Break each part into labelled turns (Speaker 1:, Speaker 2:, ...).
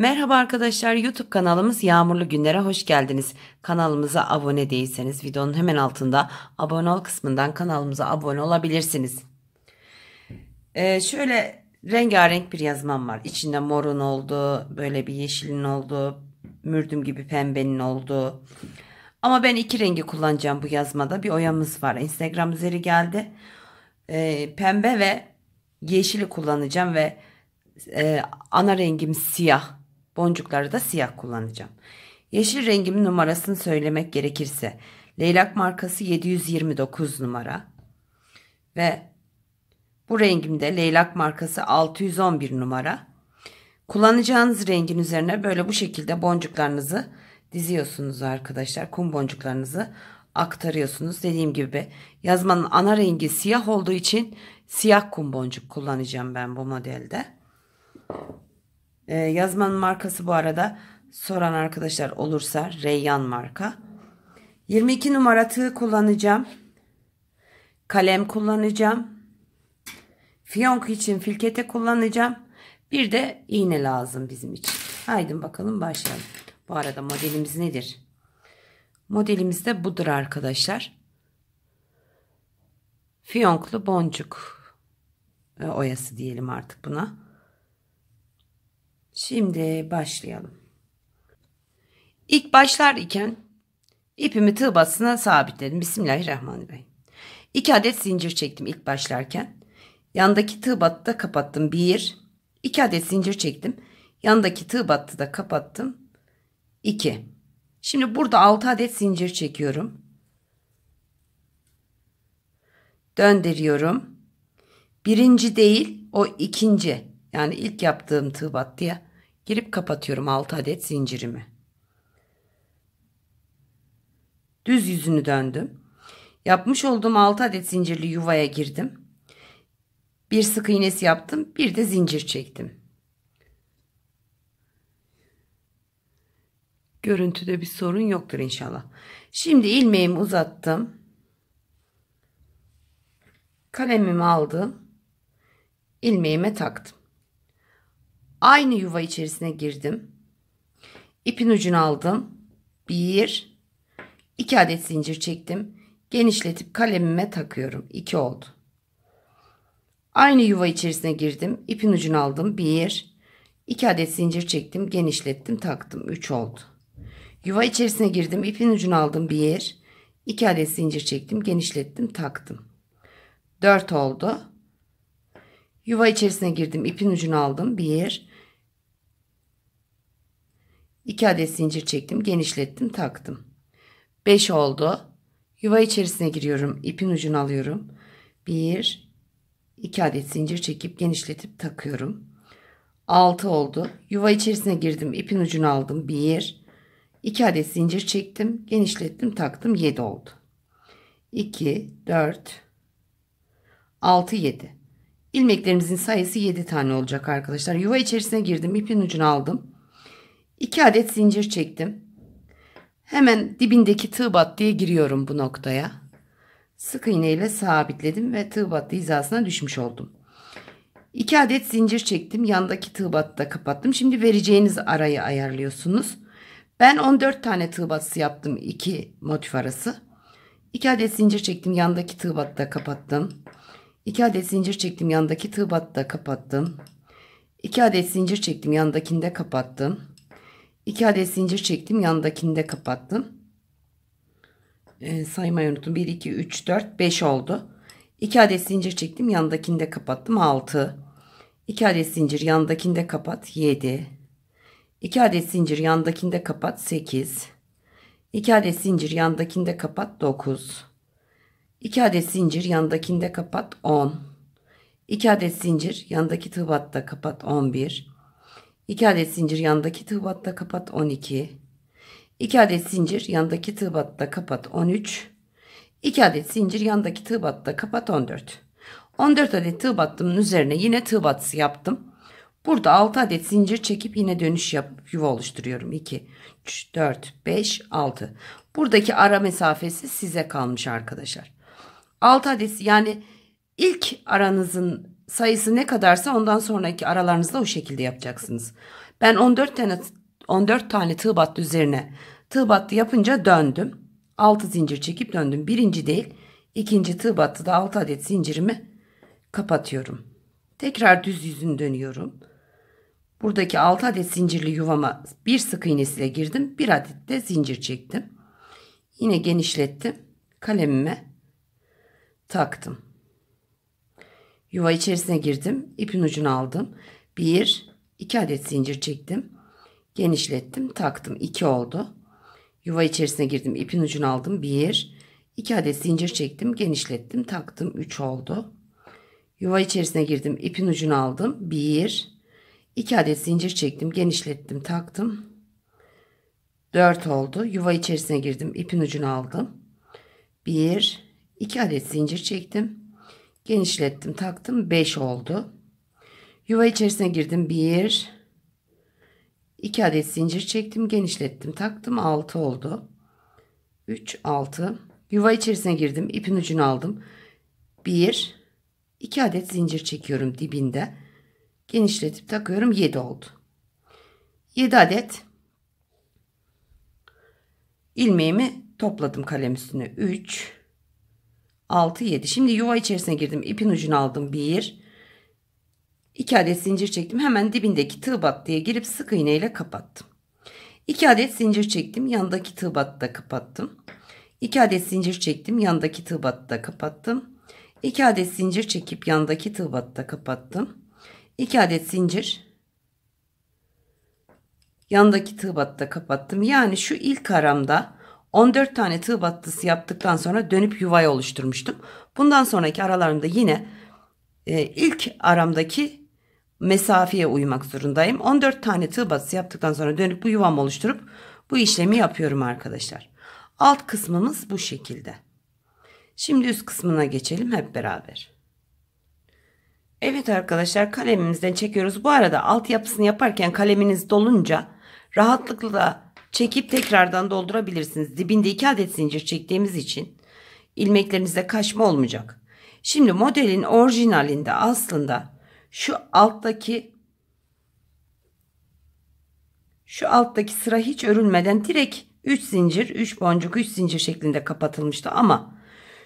Speaker 1: Merhaba arkadaşlar YouTube kanalımız Yağmurlu Günlere hoş geldiniz. Kanalımıza abone değilseniz videonun hemen altında abone ol kısmından kanalımıza abone olabilirsiniz. Ee, şöyle rengarenk bir yazmam var. İçinde morun oldu, böyle bir yeşilin oldu, mürdüm gibi pembenin oldu. Ama ben iki rengi kullanacağım bu yazmada. Bir oyamız var. Instagram üzeri geldi. Ee, pembe ve yeşili kullanacağım ve e, ana rengim siyah. Boncukları da siyah kullanacağım. Yeşil rengimin numarasını söylemek gerekirse Leylak markası 729 numara ve bu rengimde Leylak markası 611 numara. Kullanacağınız rengin üzerine böyle bu şekilde boncuklarınızı diziyorsunuz arkadaşlar. Kum boncuklarınızı aktarıyorsunuz. Dediğim gibi yazmanın ana rengi siyah olduğu için siyah kum boncuk kullanacağım ben bu modelde. Ee, yazmanın markası bu arada soran arkadaşlar olursa Reyyan marka. 22 numara tığ kullanacağım. Kalem kullanacağım. Fiyonk için filkete kullanacağım. Bir de iğne lazım bizim için. Haydi bakalım başlayalım. Bu arada modelimiz nedir? Modelimiz de budur arkadaşlar. Fiyonklu boncuk e, oyası diyelim artık buna. Şimdi başlayalım. İlk başlar iken ipimi tığ basına sabitledim. Bismillahirrahmanirrahim. İki adet zincir çektim ilk başlarken. Yandaki tığ battı da kapattım. Bir. iki adet zincir çektim. Yandaki tığ battı da kapattım. 2. Şimdi burada 6 adet zincir çekiyorum. Döndürüyorum. Birinci değil o ikinci yani ilk yaptığım tığ battıya girip kapatıyorum 6 adet zincirimi. Düz yüzünü döndüm. Yapmış olduğum 6 adet zincirli yuvaya girdim. Bir sık iğnesi yaptım. Bir de zincir çektim. Görüntüde bir sorun yoktur inşallah. Şimdi ilmeğimi uzattım. Kalemimi aldım. ilmeğime taktım. Aynı yuva içerisine girdim. İpin ucunu aldım. Bir, iki adet zincir çektim. Genişletip kalemime takıyorum. İki oldu. Aynı yuva içerisine girdim. İpin ucunu aldım. Bir, iki adet zincir çektim. Genişlettim, taktım. Üç oldu. Yuva içerisine girdim. ipin ucunu aldım. Bir, iki adet zincir çektim. Genişlettim, taktım. Dört oldu. Yuva içerisine girdim. ipin ucunu aldım. Bir, 2 adet zincir çektim. Genişlettim. Taktım. 5 oldu. Yuva içerisine giriyorum. ipin ucunu alıyorum. 1 2 adet zincir çekip genişletip takıyorum. 6 oldu. Yuva içerisine girdim. ipin ucunu aldım. 1 2 adet zincir çektim. Genişlettim. Taktım. 7 oldu. 2 4 6 7 ilmeklerimizin sayısı 7 tane olacak arkadaşlar. Yuva içerisine girdim. ipin ucunu aldım. 2 adet zincir çektim. Hemen dibindeki tığ battıya giriyorum bu noktaya. Sık iğne ile sabitledim ve tığ battı hizasına düşmüş oldum. 2 adet zincir çektim. Yandaki tığ battı kapattım. Şimdi vereceğiniz arayı ayarlıyorsunuz. Ben 14 tane tığ battısı yaptım. 2 motif arası. 2 adet zincir çektim. Yandaki tığ battı kapattım. 2 adet zincir çektim. Yandaki tığ battı kapattım. 2 adet zincir çektim. Yandakinde kapattım. 2 adet zincir çektim. Yanındakini de kapattım. E, saymayı unuttum. 1, 2, 3, 4, 5 oldu. 2 adet zincir çektim. Yanındakini de kapattım. 6. 2 adet zincir yanındakini de kapat. 7. 2 adet zincir yanındakini de kapat. 8. 2 adet zincir yanındakini de kapat. 9. 2 adet zincir yanındakini de kapat. 10. 2 adet zincir yanındaki tığ batta kapat. 11. 2 adet zincir yandaki tığ batta kapat 12. 2 adet zincir yandaki tığ batta kapat 13. 2 adet zincir yandaki tığ batta kapat 14. 14 adet tığ battımın üzerine yine tığ battısı yaptım. Burada 6 adet zincir çekip yine dönüş yapıp yuva oluşturuyorum. 2, 3, 4, 5, 6. Buradaki ara mesafesi size kalmış arkadaşlar. 6 adet yani ilk aranızın sayısı ne kadarsa ondan sonraki aralarınızda o şekilde yapacaksınız. Ben 14 tane 14 tane tığ battı üzerine tığ battı yapınca döndüm. 6 zincir çekip döndüm. Birinci değil, ikinci tığ battıda 6 adet zincirimi kapatıyorum. Tekrar düz yüzünü dönüyorum. Buradaki 6 adet zincirli yuvama bir sık iğnesiyle girdim. Bir adet de zincir çektim. Yine genişlettim. Kalemime taktım. Yuva içerisine girdim. ipin ucunu aldım. 1 2 adet zincir çektim. Genişlettim, taktım. 2 oldu. Yuva içerisine girdim. ipin ucunu aldım. 1 2 adet zincir çektim. Genişlettim, taktım. 3 oldu. Yuva içerisine girdim. ipin ucunu aldım. 1 2 adet zincir çektim. Genişlettim, taktım. 4 oldu. Yuva içerisine girdim. ipin ucunu aldım. 1 2 adet zincir çektim. Genişlettim, taktım. 5 oldu. Yuva içerisine girdim. 1 2 adet zincir çektim, genişlettim, taktım. 6 oldu. 3 6 Yuva içerisine girdim. ipin ucunu aldım. 1 2 adet zincir çekiyorum dibinde. Genişletip takıyorum. 7 oldu. 7 adet ilmeğimi topladım kalem üstüne. 3 6 7. Şimdi yuva içerisine girdim. ipin ucunu aldım. 1 2 adet zincir çektim. Hemen dibindeki tığ battıya girip sık iğne ile kapattım. 2 adet zincir çektim. Yandaki tığ battı kapattım. 2 adet zincir çektim. Yandaki tığ battı kapattım. 2 adet zincir çekip yandaki tığ battı kapattım. 2 adet zincir yandaki tığ battı kapattım. Yani şu ilk aramda 14 tane tığ battısı yaptıktan sonra dönüp yuvayı oluşturmuştum. Bundan sonraki aralarımda yine e, ilk aramdaki mesafeye uymak zorundayım. 14 tane tığ batısı yaptıktan sonra dönüp bu yuvamı oluşturup bu işlemi yapıyorum arkadaşlar. Alt kısmımız bu şekilde. Şimdi üst kısmına geçelim hep beraber. Evet arkadaşlar kalemimizden çekiyoruz. Bu arada alt yapısını yaparken kaleminiz dolunca rahatlıkla çekip tekrardan doldurabilirsiniz. Dibinde 2 adet zincir çektiğimiz için ilmeklerinizde kaçma olmayacak. Şimdi modelin orijinalinde aslında şu alttaki şu alttaki sıra hiç örülmeden direkt 3 zincir 3 boncuk 3 zincir şeklinde kapatılmıştı ama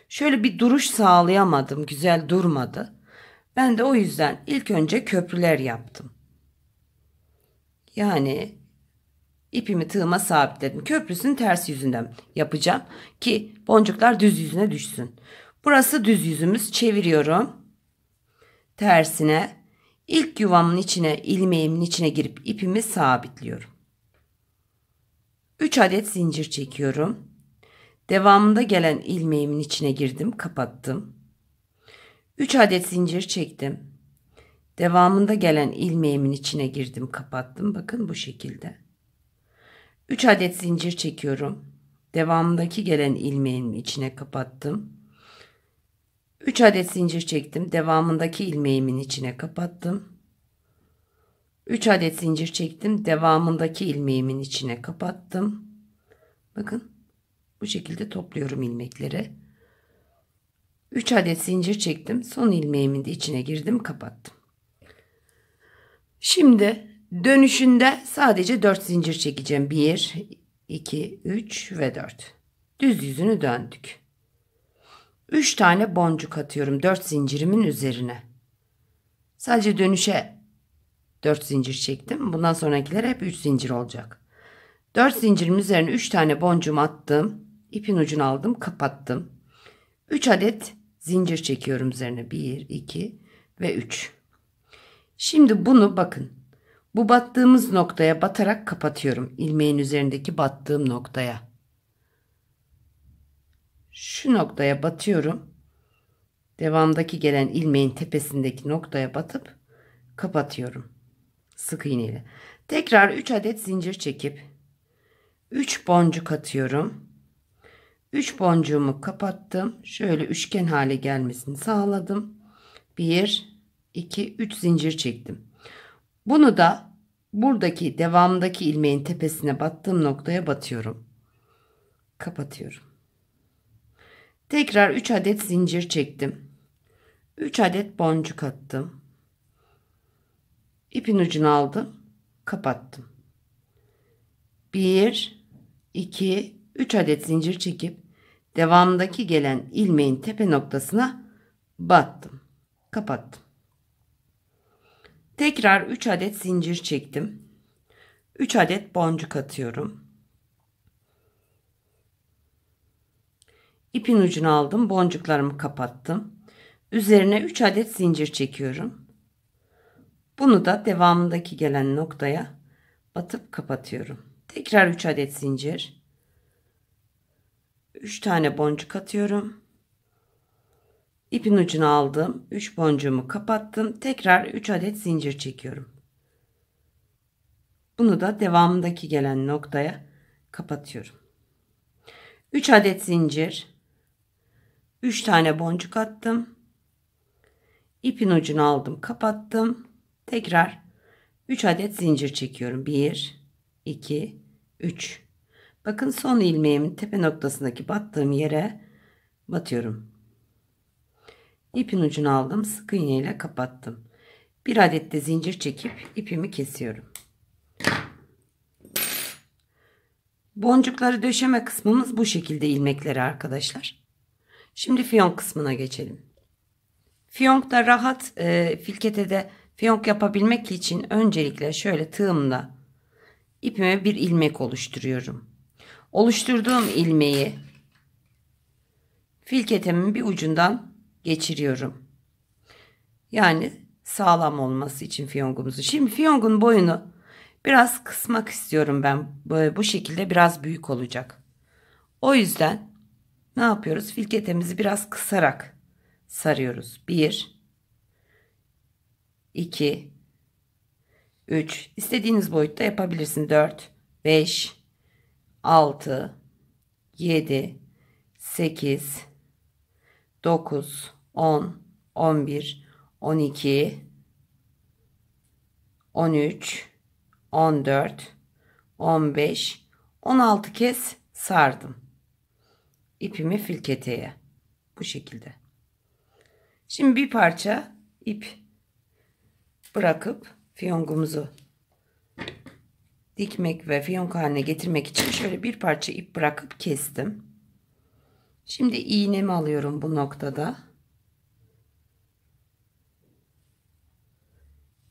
Speaker 1: şöyle bir duruş sağlayamadım güzel durmadı ben de o yüzden ilk önce köprüler yaptım yani ipimi tığıma sabitledim köprüsünün ters yüzünden yapacağım ki boncuklar düz yüzüne düşsün burası düz yüzümüz çeviriyorum tersine ilk yuvamın içine ilmeğimin içine girip ipimi sabitliyorum. 3 adet zincir çekiyorum. Devamında gelen ilmeğimin içine girdim, kapattım. 3 adet zincir çektim. Devamında gelen ilmeğimin içine girdim, kapattım. Bakın bu şekilde. 3 adet zincir çekiyorum. Devamındaki gelen ilmeğimin içine kapattım. 3 adet zincir çektim. Devamındaki ilmeğimin içine kapattım. 3 adet zincir çektim. Devamındaki ilmeğimin içine kapattım. Bakın bu şekilde topluyorum ilmekleri. 3 adet zincir çektim. Son ilmeğimin de içine girdim, kapattım. Şimdi dönüşünde sadece 4 zincir çekeceğim. 1 2 3 ve 4. Düz yüzünü döndük. 3 tane boncuk atıyorum 4 zincirimin üzerine. Sadece dönüşe 4 zincir çektim. Bundan sonrakiler hep 3 zincir olacak. 4 zincirin üzerine 3 tane boncuğumu attım. İpin ucunu aldım, kapattım. 3 adet zincir çekiyorum üzerine. 1, 2 ve 3. Şimdi bunu bakın. Bu battığımız noktaya batarak kapatıyorum. ilmeğin üzerindeki battığım noktaya şu noktaya batıyorum. Devamdaki gelen ilmeğin tepesindeki noktaya batıp kapatıyorum. Sık iğneyle. Tekrar 3 adet zincir çekip 3 boncuk atıyorum. 3 boncuğumu kapattım. Şöyle üçgen hale gelmesini sağladım. 1 2 3 zincir çektim. Bunu da buradaki devamdaki ilmeğin tepesine battığım noktaya batıyorum. Kapatıyorum. Tekrar 3 adet zincir çektim. 3 adet boncuk attım. İpin ucunu aldım. Kapattım. 1 2 3 adet zincir çekip devamındaki gelen ilmeğin tepe noktasına battım. Kapattım. Tekrar 3 adet zincir çektim. 3 adet boncuk atıyorum. İpin ucunu aldım. Boncuklarımı kapattım. Üzerine 3 adet zincir çekiyorum. Bunu da devamındaki gelen noktaya batıp kapatıyorum. Tekrar 3 adet zincir. 3 tane boncuk atıyorum. İpin ucunu aldım. 3 boncuğumu kapattım. Tekrar 3 adet zincir çekiyorum. Bunu da devamındaki gelen noktaya kapatıyorum. 3 adet zincir. 3 tane boncuk attım. İpin ucunu aldım, kapattım. Tekrar 3 adet zincir çekiyorum. 1 2 3 Bakın son ilmeğimin tepe noktasındaki battığım yere batıyorum. İpin ucunu aldım. Sık iğne ile kapattım. Bir adet de zincir çekip ipimi kesiyorum. Boncukları döşeme kısmımız bu şekilde ilmekleri arkadaşlar. Şimdi fiyonk kısmına geçelim. Fiyonkta rahat e, filketede fiyonk yapabilmek için öncelikle şöyle tığımla ipime bir ilmek oluşturuyorum. Oluşturduğum ilmeği filketemin bir ucundan geçiriyorum. Yani sağlam olması için fiyongumuzu. Şimdi fiyongun boyunu biraz kısmak istiyorum ben. Bu şekilde biraz büyük olacak. O yüzden ne yapıyoruz? Filketemizi biraz kısarak sarıyoruz. 1 2 3 istediğiniz boyutta yapabilirsin. 4 5 6 7 8 9 10 11 12 13 14 15 16 kez sardım ipimi filketeye bu şekilde şimdi bir parça ip bırakıp fiyongumuzu dikmek ve fiyonk haline getirmek için şöyle bir parça ip bırakıp kestim. Şimdi iğnemi alıyorum bu noktada.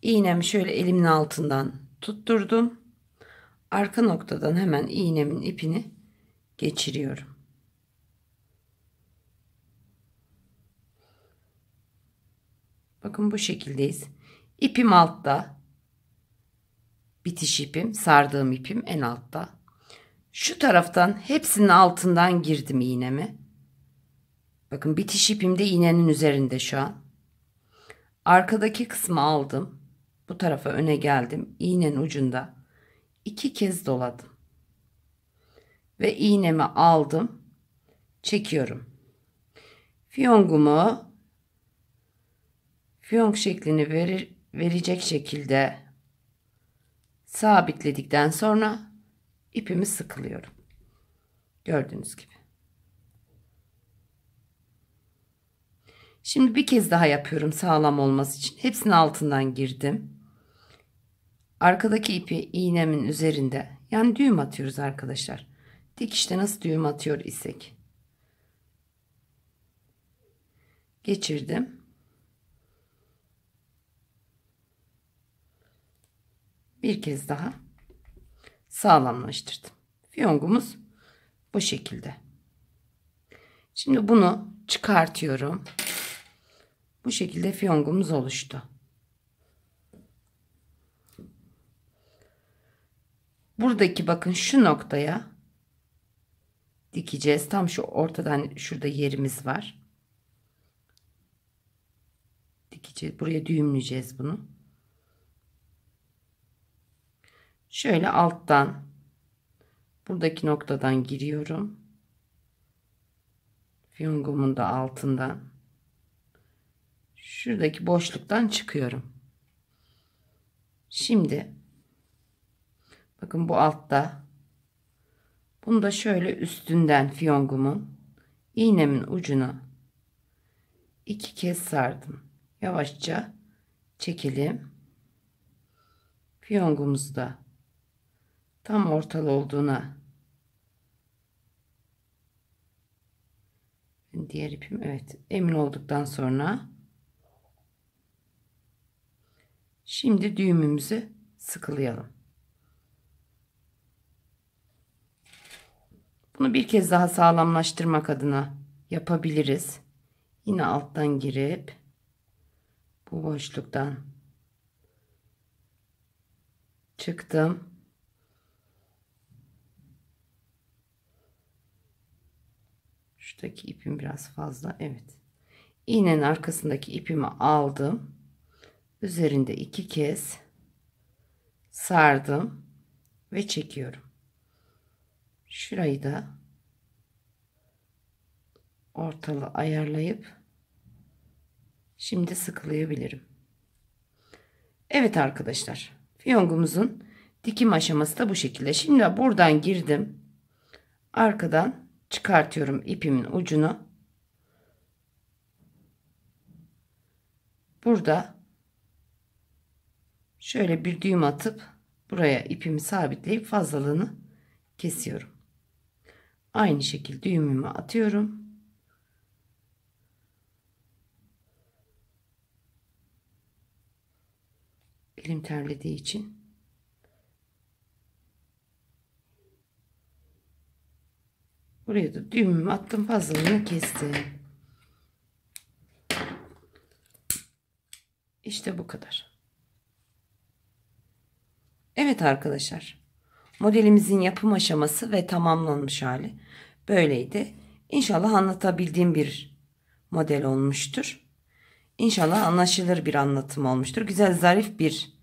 Speaker 1: İğnemi şöyle elimin altından tutturdum. Arka noktadan hemen iğnemin ipini geçiriyorum. Bakın bu şekildeyiz. İpim altta bitiş ipim, sardığım ipim en altta. Şu taraftan hepsinin altından girdim iğnemi. Bakın bitiş ipim de iğnenin üzerinde şu an. Arkadaki kısmı aldım. Bu tarafa öne geldim. İğnenin ucunda iki kez doladım. Ve iğnemi aldım. Çekiyorum. Fiyongumu fiyonk şeklini verir, verecek şekilde sabitledikten sonra ipimi sıkılıyorum. Gördüğünüz gibi. Şimdi bir kez daha yapıyorum sağlam olması için. Hepsinin altından girdim. Arkadaki ipi iğnemin üzerinde yani düğüm atıyoruz arkadaşlar. Dikişte nasıl düğüm atıyor isek. Geçirdim. bir kez daha sağlamlaştırdım. Fiyongumuz bu şekilde. Şimdi bunu çıkartıyorum. Bu şekilde fiyongumuz oluştu. Buradaki bakın şu noktaya dikeceğiz. Tam şu ortadan şurada yerimiz var. Dikeceğiz. Buraya düğümleyeceğiz bunu. Şöyle alttan buradaki noktadan giriyorum. Fiyongumun da altından şuradaki boşluktan çıkıyorum. Şimdi bakın bu altta bunu da şöyle üstünden fiyongumun iğnemin ucunu iki kez sardım. Yavaşça çekelim. Fiyongumuzu da tam ortalı olduğuna diğer ipim evet emin olduktan sonra şimdi düğümümüzü sıkılayalım. Bunu bir kez daha sağlamlaştırmak adına yapabiliriz. Yine alttan girip bu boşluktan çıktım. Şuradaki ipim biraz fazla. Evet. İğnenin arkasındaki ipimi aldım. Üzerinde iki kez sardım ve çekiyorum. Şurayı da ortalı ayarlayıp şimdi sıkılayabilirim. Evet arkadaşlar. Fiyongumuzun dikim aşaması da bu şekilde. Şimdi buradan girdim. Arkadan çıkartıyorum ipimin ucunu. Burada şöyle bir düğüm atıp buraya ipimi sabitleyip fazlalığını kesiyorum. Aynı şekilde düğümümü atıyorum. Elim terlediği için Buraya da düğümümü attım fazlalığını kestim. İşte bu kadar. Evet arkadaşlar. Modelimizin yapım aşaması ve tamamlanmış hali böyleydi. İnşallah anlatabildiğim bir model olmuştur. İnşallah anlaşılır bir anlatım olmuştur. Güzel zarif bir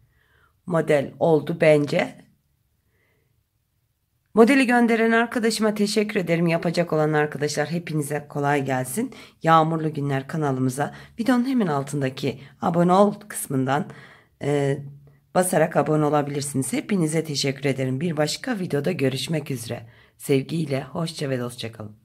Speaker 1: model oldu bence. Modeli gönderen arkadaşıma teşekkür ederim. Yapacak olan arkadaşlar hepinize kolay gelsin. Yağmurlu günler kanalımıza videonun hemen altındaki abone ol kısmından e, basarak abone olabilirsiniz. Hepinize teşekkür ederim. Bir başka videoda görüşmek üzere. Sevgiyle, hoşça ve dostça kalın.